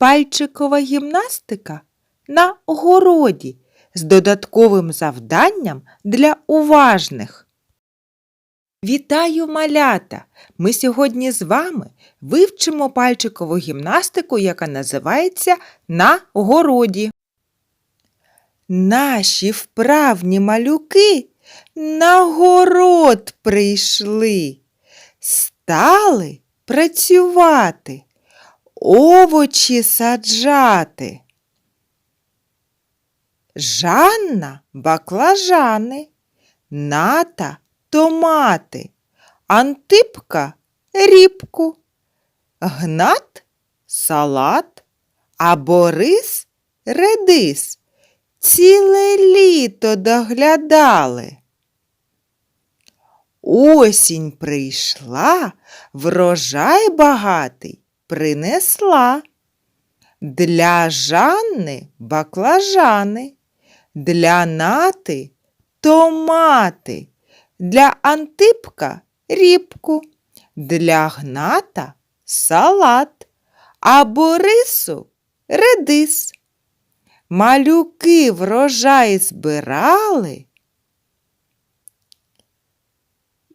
Пальчикова гімнастика на городі з додатковим завданням для уважних. Вітаю малята! Ми сьогодні з вами вивчимо пальчикову гімнастику, яка називається на городі. Наші вправні малюки на город прийшли, стали працювати, овочі саджати. Жанна баклажани, ната томати, антипка рібку, гнат салат, а Борис редис. Ціле літо доглядали. Осінь прийшла, врожай багатий принесла. Для Жанни баклажани, для нати томати, для Антипка рібку, для гната салат, а Борису редис. Малюки врожай збирали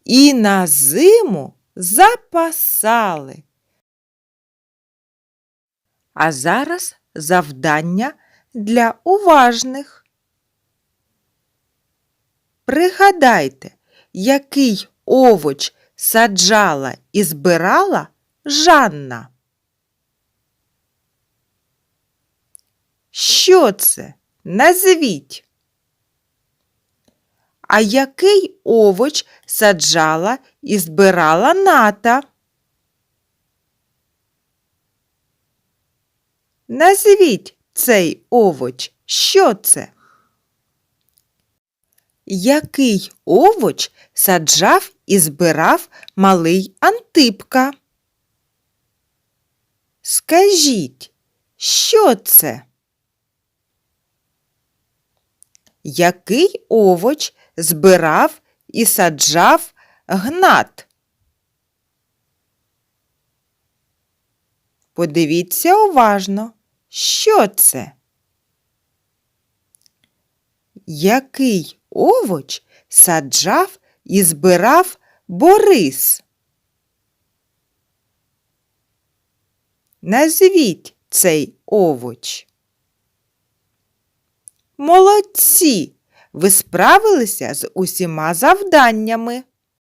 і на зиму запасали. А зараз завдання для уважних. Пригадайте, який овоч саджала і збирала Жанна. Що це? Назвіть. А який овоч саджала і збирала ната? Назвіть цей овоч. Що це? Який овоч саджав і збирав малий Антипка? Скажіть, що це? Який овоч збирав і саджав гнат? Подивіться уважно, що це? Який овоч саджав і збирав Борис? Назвіть цей овоч. Молодці! Ви справилися з усіма завданнями.